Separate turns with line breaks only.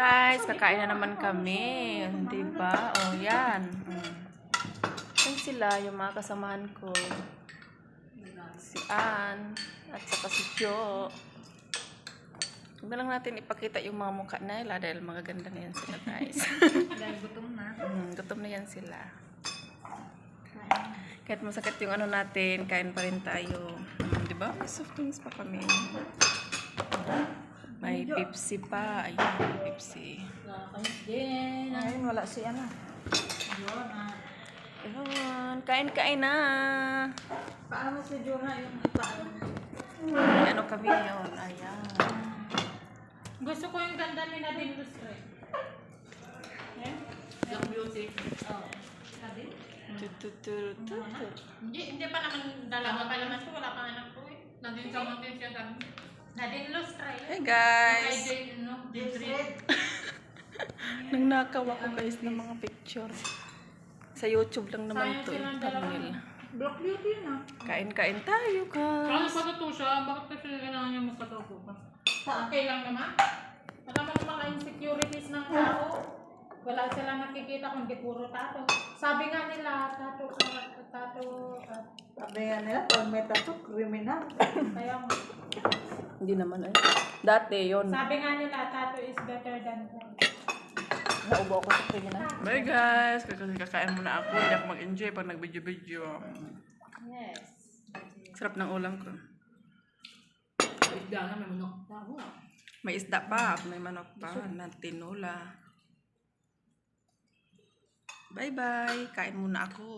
guys, kakain na naman kami. Di ba? O, yan. Mm. Yan sila, yung mga kasamahan ko. Si Ann, at saka si Jo. Huwag na lang natin ipakita yung mga mukha nila dahil magaganda na yan sila, guys.
Dahil gutom na.
Mm, gutom na yan sila. Kahit masakit yung ano natin, kain pa rin tayo. Mm, di ba? May soft drinks pa kami. May Pepsi pa. Ayun, may Pepsi.
Din.
Ayun, wala si ano.
Yun.
Ayun, kain-kain na.
Paano si Jonah yung paano?
May ano kami yun. Ayan.
Gusto ko yung ganda ni Nadine Lustre. Eh? Black beauty. Oo. Nadine? Hindi, hindi pa naman dalawa pa naman ko. Wala pang anak ko eh. Nadine sa mga siya sabi. Nadine
guys. Nang nakaw ako guys ng mga picture. Sa YouTube lang naman to. Yung thumbnail.
Black beauty na.
Kain-kain tayo
Kaya
guys.
patuto siya, bakit kasi kailangan niya magpatuto pa? Okay lang naman. Alam mo ang insecurities ng tao. Wala silang nakikita kundi puro tato. Sabi nga nila, tato, tato, uh,
Sabi nga nila, pag may tattoo, criminal.
kaya nga.
Hindi naman eh. Dati yun.
Sabi nga nila, tato is better than crime.
Naubo ako sa kriminal. Bye guys. Kasi kakain muna ako. Hindi ako mag-enjoy pag nag-video-video.
Yes.
Sarap ng ulam ko.
Bigla na may manok. Tama.
May isda pa. May manok pa. Na tinula. Bye bye. Kain muna ako.